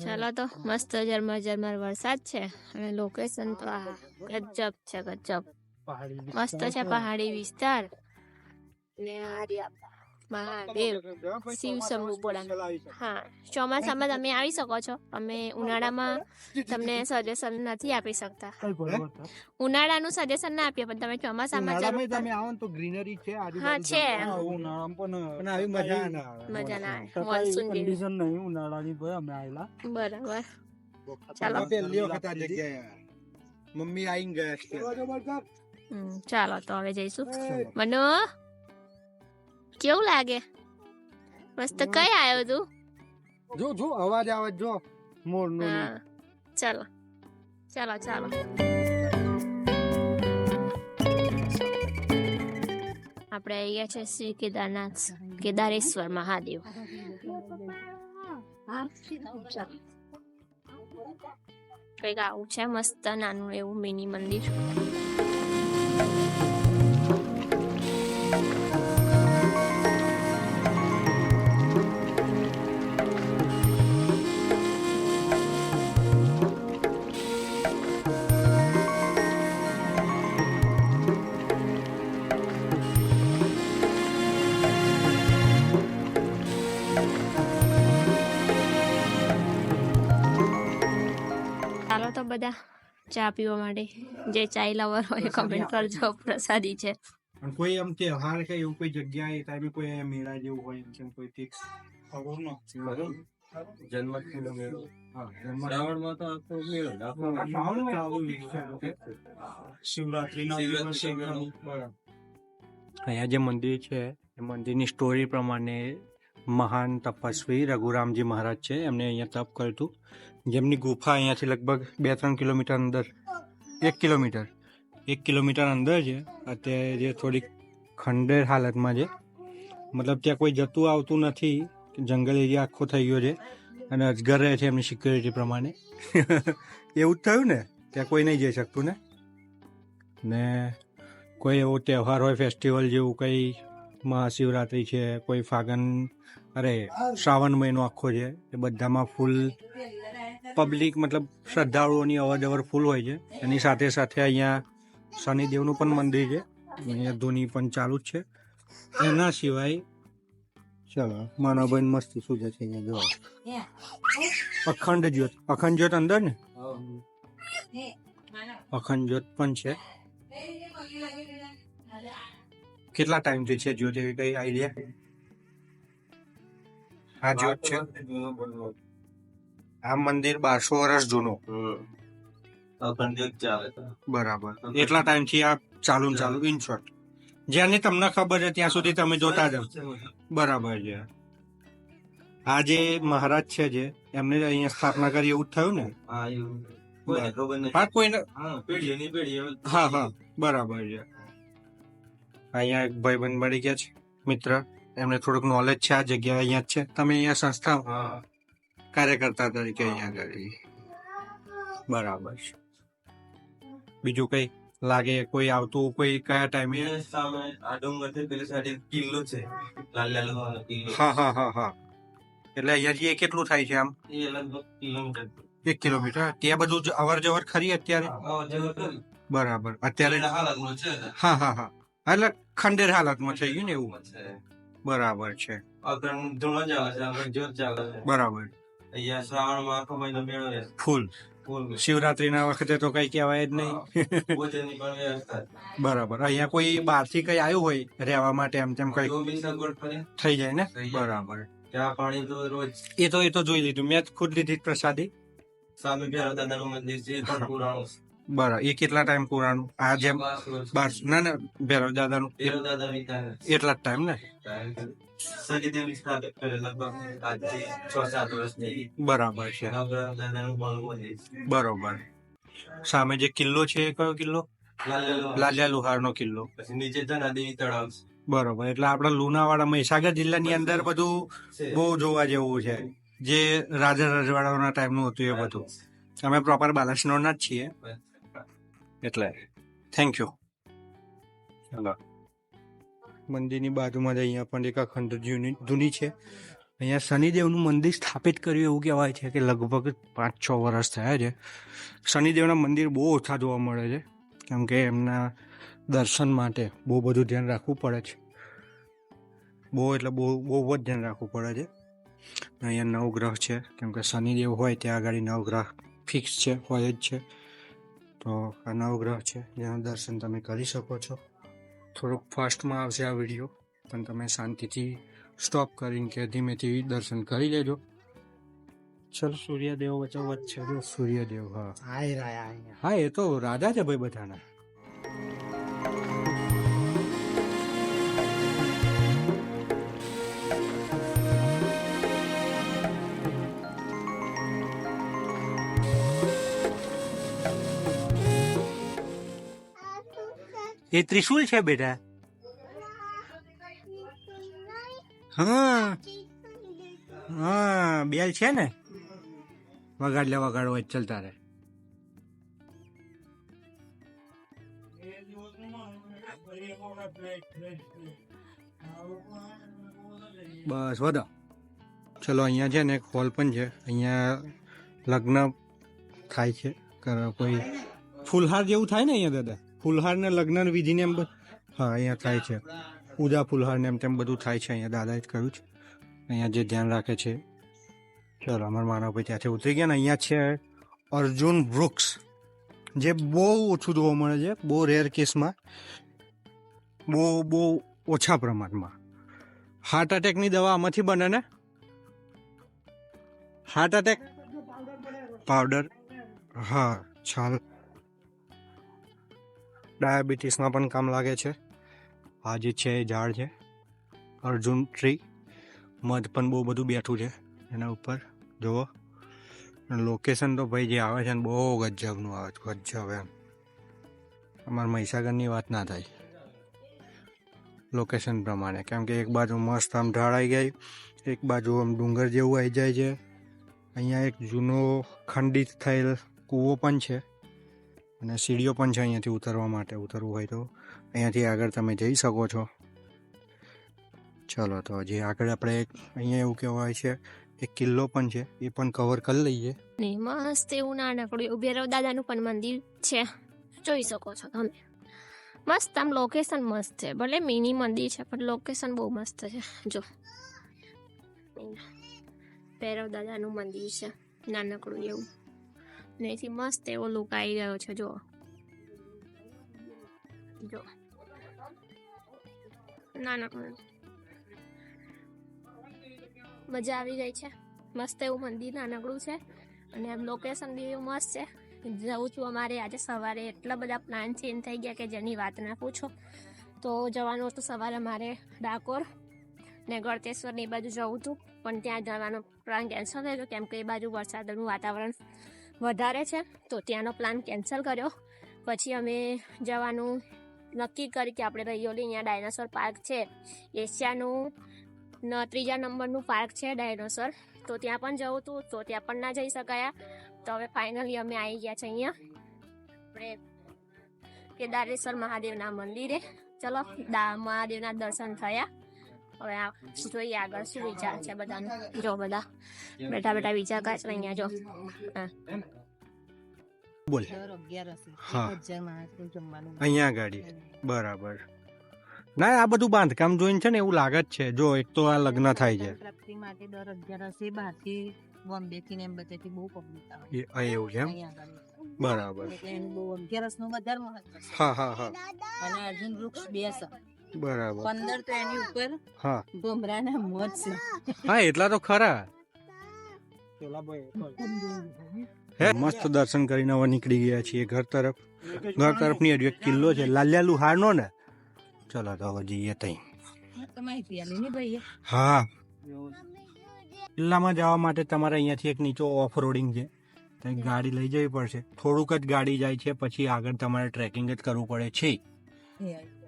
ચાલો તો મસ્ત ઝરમર ઝરમર વરસાદ છે અને લોકેશન તો આ ગજબ છે ગજબ. મસ્ત છે પહાડી વિસ્તાર. ને આ રહ્યા. મહાદેવ શિવ શંભુ ભોળાનાથ. હા ચોમાસામાં તમે આવી શકો છો અમે ઉનાળામાં તમને સજેશન નથી આપી શકતા ઉનાળાનું સજેશન ના આપીએ પણ તમે ચોમાસામાં જરૂર તમે આવો તો ગ્રીનરી છે હા છે ઉનાળામાં પણ આવી મજા ના આવે મજા ના આવે મોનસૂન કન્ડિશન નહીં ઉનાળાની ભાઈ અમે આવેલા બરાબર ચાલો. પહેલી વખત આ જગ્યાએ મમ્મી આવીને ગયા છે ચાલો તો હવે જઈશું મનો કેવું લાગે? મસ્ત કઈ આવ્યો તું? જો જો અવાજ આવે જો. મોર નો. ચાલો. ચાલો ચાલો. આપણે અહીંયા છે શ્રી કેદારનાથ કેદારેશ્વર મહાદેવ. કંઈક આવું છે મસ્ત નાનું એવું મિની મંદિર. ચા પીવા માટે. જે ચાય લવર હોય કમેન્ટ કરજો પ્રસાદી છે. અને કોઈ આમ તહેવાર કે એવું કોઈ જગ્યાએ ટાઈમે કોઈ અહીંયા મેળા જેવું હોય એમ કે કોઈ ફિક્સ ખબર? ન જન્માષ્ટમીનો મેળો શ્રાવણમાં તો આખો. અહીંયા જે મંદિર છે એ મંદિરની સ્ટોરી પ્રમાણે મહાન તપસ્વી રઘુરામજી મહારાજ છે. એમને અહીંયા તપ કર્યું હતું. જેમની ગુફા અહીંયાથી લગભગ બે ત્રણ કિલોમીટર અંદર. એક કિલોમીટર. એક કિલોમીટર અંદર છે. અત્યારે જે થોડીક ખંડેર હાલતમાં છે. મતલબ ત્યાં કોઈ જતું આવતું નથી. જંગલ એરિયા આખો થઈ ગયો છે. અને અજગર રહે છે એમની સિક્યોરિટી પ્રમાણે. એવું જ થયું ને? ત્યાં કોઈ નહીં જઈ શકતું ને? ને કોઈ એવો તહેવાર હોય ફેસ્ટિવલ જેવું કંઈ? મહાશિવરાત્રિ છે, કોઈ ફાગણ? અરે, શ્રાવણ મહિનો આખો છે. એ બધામાં ફૂલ પબ્લિક મતલબ શ્રદ્ધાળુઓની અવર જવર ફૂલ હોય છે. એની સાથે સાથે અહીંયા શનિદેવનું પણ મંદિર છે. અહીંયા ધોની પણ ચાલુ જ છે. એના સિવાય ચલો માનવભાઈ મસ્તી શું છે અહીંયા જો અખંડ જ્યોત. અખંડ જ્યોત અંદર ને? અખંડ જ્યોત પણ છે. કેટલા ટાઈમથી છે જ્યોત? એવી કઈ આઈડિયા હા, જ્યોત છે. આ મંદિર બારસો વર્ષ જૂનું. બરાબર. એટલા ટાઈમથી આ ચાલુ ને ચાલુ ઇન શોર્ટ જ્યાંની તમને ખબર છે ત્યાં સુધી તમે જોતા જાઓ બરાબર છે. આ જે મહારાજ છે જે એમને અહીંયા સ્થાપના કરી એવું જ થયું ને? હા, કોઈને હા બરાબર છે. અહીંયા એક ભાઈબંધ મળી ગયા છે મિત્ર. એમને થોડુંક નોલેજ છે આ જગ્યા અહીંયા છે. તમે અહીંયા સંસ્થા. કાર્યકર્તા તરીકે અહીંયા કરી બરાબર છે. બીજું કઈ લાગે કોઈ આવતું કોઈ કયા ટાઈમે? સામે આ ડુંગરથી પેલી સાઈડ એક કિલ્લો છે. લાલ લાલ કિલ્લો. હા હા હા હા. એટલે અહીંયાથી એ કેટલું થાય છે આમ? એ લગભગ કિલોમીટર. એક કિલોમીટર. ત્યાં બધું અવર જવર ખરી અત્યારે. બરાબર. અત્યારે હા હા હા. એટલે ખંડેર હાલતમાં થઈ ગયું ને એવું? છે. બરાબર છે. બરાબર. અહીંયા શ્રાવણમાં આખો મહિનો મેળો રહે. ફૂલ. શિવરાત્રીના વખતે તો કઈ કહેવાય જ નહીં. બરાબર. અહીંયા કોઈ બહારથી કઈ આવ્યું હોય રહેવા માટે એમ તેમ કઈ? થઈ જાય ને? બરાબર. ત્યાં પાણી તો રોજ. એ તો એ તો જોઈ લીધું. મેં ખુદ લીધી પ્રસાદી. સામે દાદાનું મંદિર છે પણ પુરાણું બરાબર એ કેટલા ટાઈમ પુરાણું? આ જેમ બારસો બાર ના ના ભેરવ દાદાનું ભૈરવ દાદા વિચારે એટલા જ ટાઈમ ને? બરાબર છે. બરોબર. સામે જે કિલ્લો છે એ કયો કિલ્લો? લાલ લાલ લાલિયા લુહારનો કિલ્લો. પછી નીચે નદી તળાવ બરોબર. એટલે આપણા લુણાવાડા મહીસાગર જિલ્લાની અંદર બધું બહુ જોવા જેવું છે. જે રાજા રજવાડાઓના ટાઈમનું હતું એ બધું. અમે પ્રોપર બાલાસનોરના જ છીએ. એટલે થેન્ક યુ ચાલો. મંદિરની બાજુમાં જ અહીંયા પણ એક અખંડ જૂની જૂની છે. અહીંયા શનિદેવનું મંદિર સ્થાપિત કર્યું એવું કહેવાય છે કે લગભગ પાંચ છ વર્ષ થયા છે. શનિદેવના મંદિર બહુ ઓછા જોવા મળે છે. કેમ કે એમના દર્શન માટે બહુ બધું ધ્યાન રાખવું પડે છે. બહુ એટલે બહુ બહુ જ ધ્યાન રાખવું પડે છે. અહીંયા નવગ્રહ છે. કેમ કે શનિદેવ હોય ત્યાં આગળ નવગ્રહ ફિક્સ છે, હોય જ છે. તો આ નવગ્રહ છે. જેનું દર્શન તમે કરી શકો છો. થોડુંક ફાસ્ટમાં આવશે આ વીડિયો પણ તમે શાંતિથી સ્ટોપ કરીને કે ધીમેથી દર્શન કરી લેજો. ચલ સૂર્યદેવ વચ્ચે વચ્ચે જો સૂર્યદેવ હા. હા એ તો રાજા છે ભાઈ બધાના. એ ત્રિશુલ છે બેટા. હા. હા બેલ છે ને? વગાડ લે વગાડ હોય ચલ તારે. બસ વધો. ચલો અહીંયા છે ને એક હોલ પણ છે. અહીંયા લગ્ન થાય છે. કોઈ ફૂલહાર જેવું થાય ને અહીંયા દાદા? ફૂલહાર ને લગ્ન વિધિને એમ હા, અહીંયા થાય છે. પૂજા, ફુલહારને એમ તેમ બધું થાય છે. અહીંયા દાદાએ જ કહ્યું છે. અહીંયા જે ધ્યાન રાખે છે. ચલો, અમારા માનવભાઈ ત્યાંથી ઉતરી ગયા ને અહીંયા છે અર્જુન વૃક્ષ. જે બહુ ઓછું જોવા મળે છે. બહુ રેર કેસમાં બહુ બહુ ઓછા પ્રમાણમાં. હાર્ટ એટેકની દવા આમાંથી બને ને? હાર્ટ એટેક પાવડર હા, છાલ. ડાયાબિટીસમાં પણ કામ લાગે છે. આ જે છે એ ઝાડ છે. અર્જુન ટ્રી. મધ પણ બહુ બધું બેઠું છે. એના ઉપર જુઓ. લોકેશન તો ભાઈ જે આવે છે ને બહુ ગજબનું આવે છે. ગજબ એમ. અમારા મહીસાગરની વાત ના થાય. લોકેશન પ્રમાણે. કેમ કે એક બાજુ મસ્ત આમ ઢાળાઈ ગઈ, એક બાજુ આમ ડુંગર જેવું આવી જાય છે. અહીંયા એક જૂનો ખંડિત થયેલ કૂવો પણ છે. અને સીડીઓ પણ છે અહીંયાથી ઉતરવા માટે, ઉતરવું હોય તો. અહીંયાથી આગળ તમે જઈ શકો છો. ચલો, તો હજી આગળ આપણે અહીંયા એવું કહેવાય છે, એક કિલ્લો પણ છે, એ પણ કવર કરી લઈએ. ને મસ્ત એવું નાનકડું ભૈરવ દાદાનું પણ મંદિર છે. જોઈ શકો છો તમે. મસ્ત આમ લોકેશન મસ્ત છે. ભલે મિની મંદિર છે, પણ લોકેશન બહુ મસ્ત છે. જો. ભૈરવ દાદાનું મંદિર છે. નાનકડું એવું. ને એથી મસ્ત એવો લુક આવી ગયો છે જો જો નાનકડું મજા આવી ગઈ છે. મસ્ત એવું મંદિર નાનકડું છે. અને એમ લોકેશન બી એવું મસ્ત છે. જવું છું અમારે આજે સવારે. એટલા બધા પ્લાન ચેન્જ થઈ ગયા કે જેની વાત ના પૂછો. તો જવાનું હતું સવારે અમારે ડાકોર. ને ગળતેશ્વર ને એ બાજુ જવું હતું પણ ત્યાં જવાનો પ્લાન કેન્સલ થઈ ગયો. કેમ કે એ બાજુ વરસાદનું વાતાવરણ વધારે છે, તો ત્યાંનો પ્લાન કેન્સલ કર્યો. પછી અમે જવાનું નક્કી કરી કે આપણે રૈયોલી અહીંયા ડાયનાસોર પાર્ક છે. એશિયાનું ત્રીજા નંબરનું પાર્ક છે ડાયનોસર. તો ત્યાં પણ જવું હતું, તો ત્યાં પણ ના જઈ શકાયા. તો હવે ફાઇનલી અમે આવી ગયા છે અહીંયા. આપણે કેદારેશ્વર મહાદેવના મંદિરે. ચલો મહાદેવના દર્શન થયા. હવે આ જોઈએ આગળ શું વિચાર છે બધાનો. જો બધા બેઠા બેઠા વિચાર કરે છે અહીંયા જો. હા. બોલ. હા. અહીંયા ગાડી. બરાબર. ના આ બધું બાંધકામ જોઈને છે ને એવું લાગે જ છે. જો એક તો આ લગ્ન થાય છે. પ્રાપ્તિ માટે દર અગિયારસે બહારથી બોમ્બે થી ને એમ બધેથી બહુ પબ્લિક આવે. એવું છે એમ? બરાબર. એટલે એનું બહુ અગિયારસનું વધારે મહત્વ હા હા હા. અને અર્જુન વૃક્ષ બે છે બરાબર. પંદર તો એની ઉપર હા. ભમરાના મોજ છે. હા એટલા તો ખરા. ભાઈ મસ્ત દર્શન કરીને હવે નીકળી ગયા છીએ ઘર તરફ. ઘર તરફની હજુ એક કિલ્લો છે. લાલિયા હારનો ને? ચલો તો હવે જઈએ તઈ. હા. કિલ્લામાં જવા માટે તમારે અહીંયાથી એક નીચો ઓફ રોડિંગ છે. ત્યાં ગાડી લઈ જવી પડશે. થોડુંક જ ગાડી જાય છે પછી આગળ તમારે ટ્રેકિંગ જ કરવું પડે છે.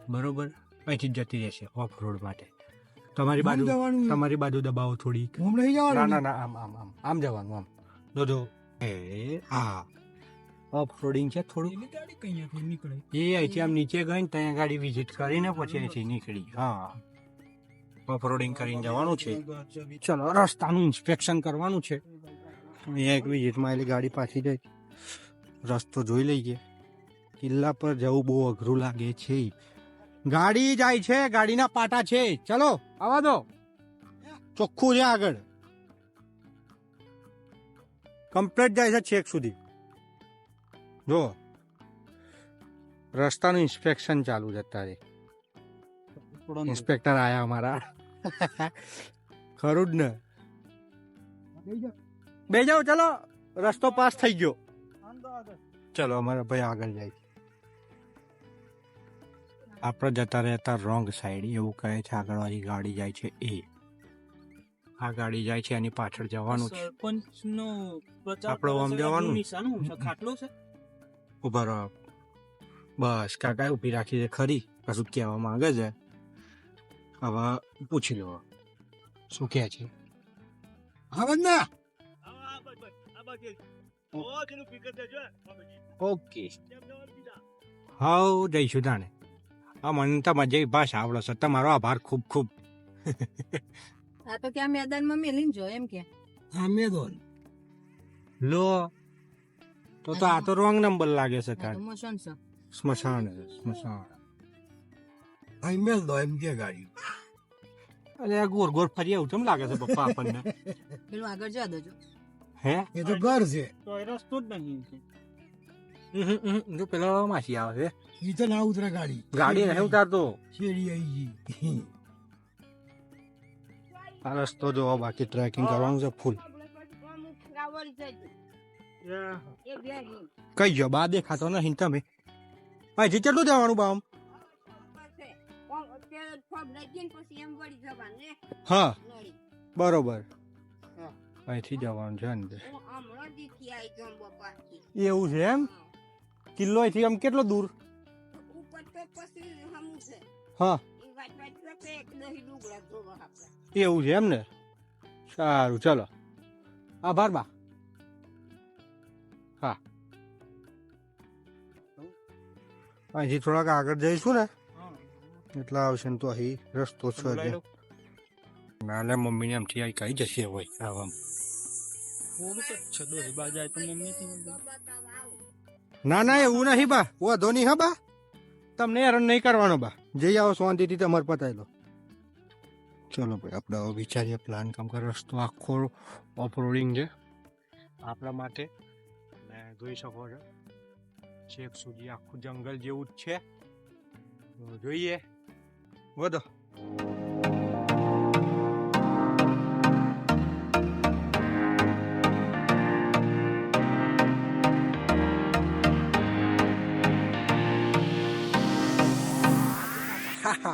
બરોબર? અહીંથી જ જતી રહેશે ઓફ રોડ માટે. તમારી બાજુ તમારી બાજુ દબાવો થોડી ના ના ના આમ આમ આમ. આમ જવાનું આમ. જો એ હા. ઓફ રોડિંગ છે થોડું એની ગાડી કઈ અહીંયાથી નીકળે. એ અહીંથી આમ નીચે ગઈ ને ત્યાં ગાડી વિઝિટ કરીને પછી અહીંથી નીકળી. હા. ઓફરોડિંગ કરીને જવાનું છે. ચલો રસ્તાનું ઇન્સ્પેક્શન કરવાનું છે. અહીંયા એક વિઝિટમાં આવેલી ગાડી પાછી જાય રસ્તો જોઈ લઈએ. કિલ્લા પર જવું બહુ અઘરું લાગે છે. ગાડી જાય છે ગાડીના પાટા છે. ચલો આવા દો. ચોખ્ખું છે આગળ. કમ્પ્લીટ જાય છે છેક સુધી. જો રસ્તાનું ઇન્સ્પેક્શન ચાલુ છે અત્યારે. ઇન્સ્પેક્ટર આયા અમારા. ખરું જ ને. બે જાઓ. ચલો. રસ્તો પાસ થઈ ગયો. ચલો અમારા ભાઈ આગળ જાય. આપણે જતા રહેતા રોંગ સાઈડ એવું કહે છે આગળવાળી ગાડી જાય છે એ. આ ગાડી જાય છે એની પાછળ જવાનું છે. સરપંચનો આપણો આપણે આમ જવાનું? નિશાનું છે, ખાટલો છે? ઊભા રહો બસ કાકા ઊભી રાખી છે ખરી? કશું કહેવા માંગે છે. હવે પૂછી લો. શું કહે છે? હવે ના. ઓકે. હાઉ જઈશું તાણે. આ મને તમારી જેવી ભાષા આવડો છે. તમારો આભાર ખૂબ ખૂબ. આ તો ક્યાં મેદાનમાં મેલીને જો એમ કે. લો. તો તો આ તો રોંગ નંબર લાગે છે સ્મશાન છે સ્મશાન. તો મેલ દો એમ કે ગાડી. અરે આ ગોર ગોર ફરી આવું કેમ લાગે છે પપ્પા આપણને? પેલું આગળ જવા દેજો હે? એ તો ઘર છે. તો એ રસ્તો જ નહીં જો પેલો માસી આવે છે? ઈ તો ના ઉતરે ગાડી. ગાડી નહીં ઉતારતો. શેરી આવી ગઈ. આ રસ્તો જોવા બાકી ટ્રેકિંગ કરવાનું છે ફૂલ કઈ જો બા દેખાતો નહીં તમે. હજી કેટલું જવાનું બામ હા. બરોબર. અહીંથી જવાનું છે અંદર. એવું છે એમ? કિલ્લો અહીંથી આમ કેટલો દૂર? હા. એવું છે એમ ને સારું ચલો. આભાર બા. હા. અહીંથી થોડાક આગળ જઈશું ને? એટલે આવશે ને તો અહીં રસ્તો છે. નાલે મમ્મીને એમથી અહીં કઈ જશે હોય આવા ના ના એવું નહીં બા. વાંધો નહીં હા બા. તમને હેરાન નહીં કરવાનો બા. જઈ આવો શાંતિથી તમારે પતાવી લો ચલો ભાઈ આપણે હવે વિચારીએ પ્લાન કામ કરે. રસ્તો આખો ઓફરોડિંગ છે. આપણા માટે. ને જોઈ શકો છો, છેક સુધી આખું જંગલ જેવું જ છે. જોઈએ. વધો.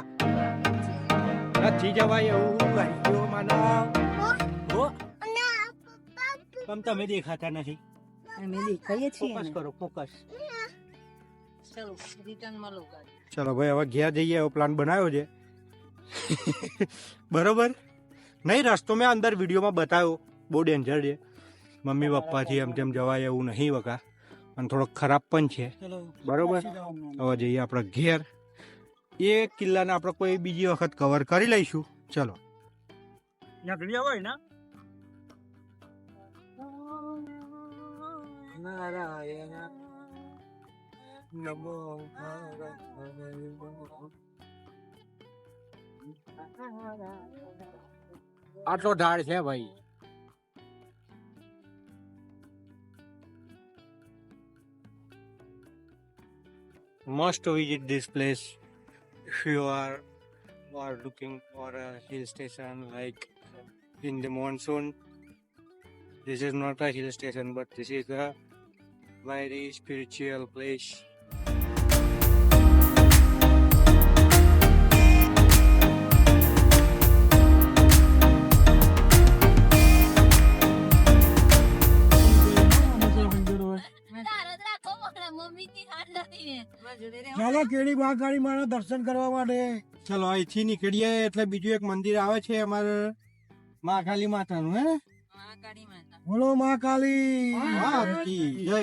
નથી જવાય એવું ગાડીઓ માનવ હો? તમ તમે દેખાતા નથી. અમે દેખાઈએ છીએ ફોકસ કરો ફોકસ. ચલો ચલો ભાઈ હવે ઘેર જઈએ એવો પ્લાન બનાવ્યો છે. બરોબર? નહીં રસ્તો મેં અંદર વિડીયોમાં બતાવ્યો. બહુ ડેન્જર છે. મમ્મી પપ્પાથી એમ તેમ જવાય એવું નહીં વકા અને થોડોક ખરાબ પણ છે. બરોબર? હવે જઈએ આપણે ઘેર. એ કિલ્લાને આપણે કોઈ બીજી વખત કવર કરી લઈશું. ચલો. નકલી હોય ને? નારાયણ નમો આટલો ઢાળ છે ભાઈ. Must visit this place. If you are are looking for a hill station like in the monsoon this is not a hill station but this is a very spiritual place ચાલો કેડી મહાકાળી માના દર્શન કરવા માટે. ચલો અહીંથી નીકળીએ એટલે બીજું એક મંદિર આવે છે અમારે મહાકાલી માતાનું હે? બોલો મહાકાળી. હા, જય.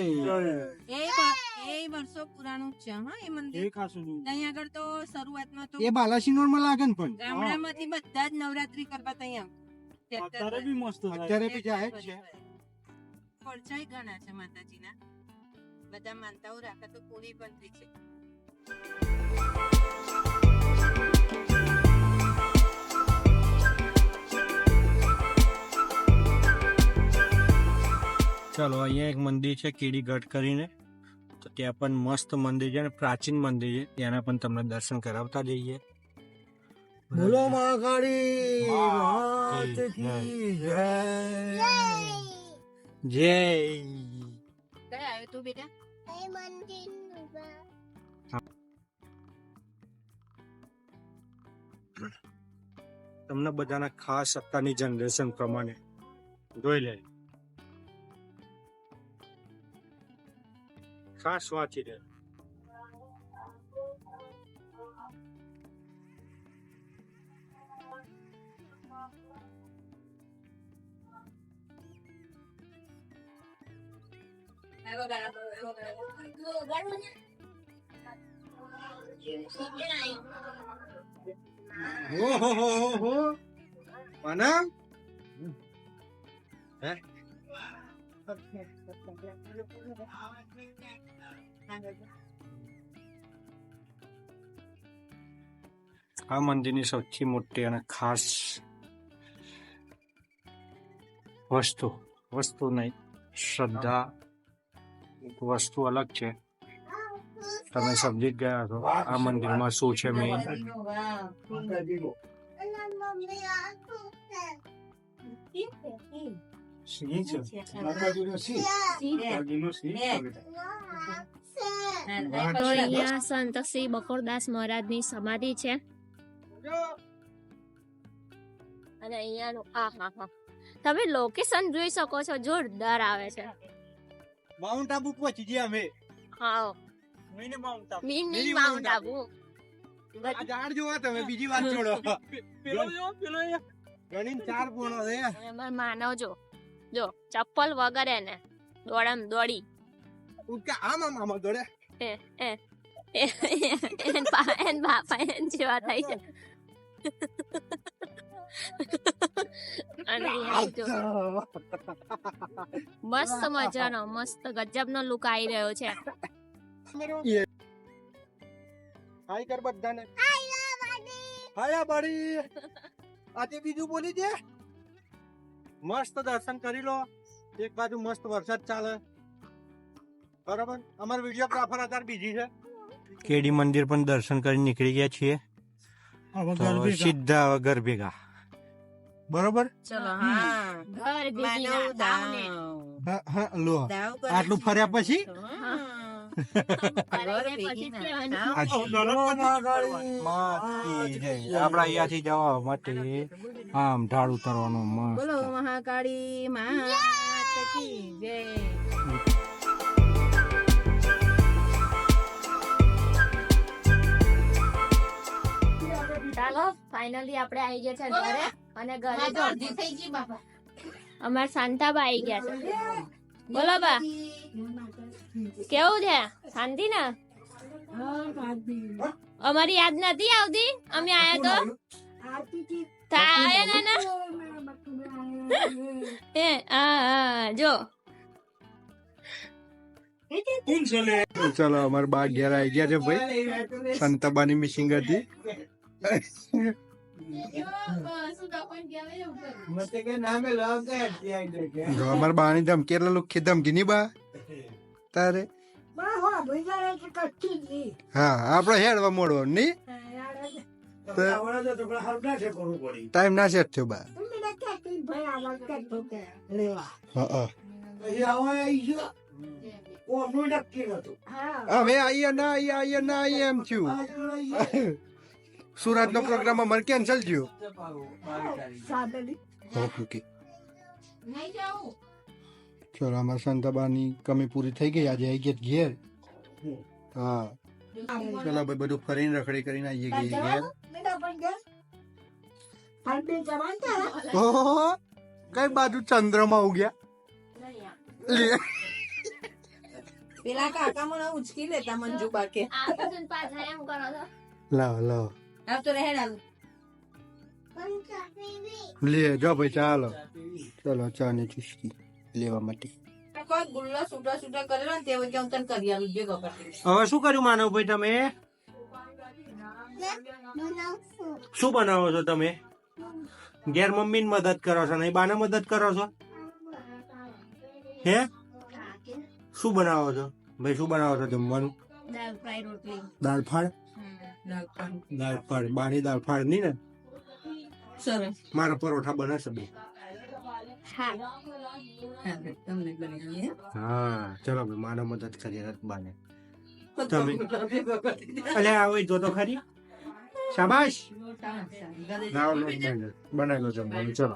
એ વર્ષો પુરાણું છે હા એ મંદિર. એ ખાસું જૂનું. ત્યાં આગળ તો શરૂઆતમાં તો એ બાલાસિનોરમાં લાગે ને પણ. ગામડામાંથી બધા જ નવરાત્રી કરવા ત્યાં. અત્યારે બી મસ્ત અત્યારે બી જાય છે. પડછાઈ ઘણા છે માતાજીના. બધા માનતાઓ રાખે તો પૂરી પણ થઈ છે ચાલો અહીંયા એક મંદિર છે કીડીગઢ કરીને. તો ત્યાં પણ મસ્ત મંદિર છે અને પ્રાચીન મંદિર છે. ત્યાંના પણ તમને દર્શન કરાવતા જઈએ. બોલો મહાકાળી જય જય. કઈ આવ્યો તું બેટા? તમને બધાના ખાસ અત્યારની જનરેશન પ્રમાણે. જોઈ લે. ખાસ વાંચી લે. ઓહો હો આ મંદિરની સૌથી મોટી અને ખાસ વસ્તુ વસ્તુ નહીં શ્રદ્ધા વસ્તુ અલગ છે. તમે સમજી જ ગયા છો આ મંદિરમાં શું છે. તો અહીંયા સંત શ્રી બકોરદાસ મહારાજની સમાધિ છે. અને અહીંયાનું આ હા હા. તમે લોકેશન જોઈ શકો છો જોરદાર આવે છે. માઉન્ટ આબુ પહોંચી ગયા અમે. હા. Minimum mini mini mount mount Abu આ ઝાડ જોવા તમે બીજી વાત છોડો. પેલો જો પેલો ગણીન ચાર પોણો છે. અમાર માનવ જો. જો ચપ્પલ વગર એને દોડમ દોડી. ઉકે આમ આમ આમ દોડે? એ એ એ- એન પા- એન બાપા એન જેવા થાય છે. અને અહીંયા જો. મસ્ત મજાનો મસ્ત ગજબનો લુક આવી રહ્યો છે. હાય કર બધાને. હાયા બડી આજે બીજું બોલી દે. મસ્ત દર્શન કરી લો. એક બાજુ મસ્ત વરસાદ ચાલે. બરાબર? અમાર વિડીયોગ્રાફર અત્યારે બીજી છે. કેડી મંદિર પણ દર્શન કરી નીકળી ગયા છીએ. સીધા હવે ઘર ભેગા. બરોબર? ચલો હા. લો. આટલું ફર્યા પછી? આપડા અહીંયાથી જવા માટે આમ ઢાળ ઉતરવાનું બોલો મહાકાળી માત કી જય. ચાલો ફાઇનલી આપણે આવી ગયા છે ઘરે અને ઘરે અમારા અમાર શાંતાબા આવી ગયા છે. બોલો બા. કેવું છે? શાંતિ ને? અમારી યાદ નથી આવતી? અમે આયા તો? આયા ને એ, હા જો. ચાલો, અમારે બા ઘેર આવી ગયા છે ભાઈ. સંતાબાની મિસિંગ હતી. અમારા બાની ધમકી એટલે લુખી ધમકી ની બા. તારે? હા આપડે હેડવા મોડવો ની? ટાઈમ ના સેટ થયો બા. હા, હા. અમે આઈએ ના આઈએ આઈએ ના આઈએ એમ થયું. સુરત નો પ્રોગ્રામ અમારે કેન્સલ થયો ઓકે ચલો અમારે સંતાબાની કમી પૂરી થઈ ગઈ. આજે આવી ગયા ઘેર. હા. ચલો ભાઈ બધું ફરીને રખડી કરીને આવીએ ગઈ ઘેર. કઈ બાજુ ચંદ્રમાં ઉગ્યા? લે પેલા કાકા મને ઉચકી લેતા મંજુ બાકે. લાવો લાવો. આ તો રહે લે જો ભાઈ ચાલો. ચલો ચા ને ચુસ્કી લેવા માટે. હવે શું કર્યું માનવ ભાઈ તમે? શું બનાવો છો તમે? ઘેર મમ્મી ને મદદ કરો છો નહીં બાને મદદ કરો છો? હે? શું બનાવો છો? ભાઈ શું બનાવો છો જમવાનું? દાળ ફ્રાય રોટલી. દાળ ફાળ દાળ ફાળ બાની દાળ ફાળ ને? સરસ. મારા પરોઠા બનાવશે બે. હા. ચલો ભાઈ માનો મદદ કરી રતબાને તમે. અલે આવો જો તો ખરી. શાબાશ. લાવો લોટ બાંધો. બનાવી લો જમવાનું. ચલો.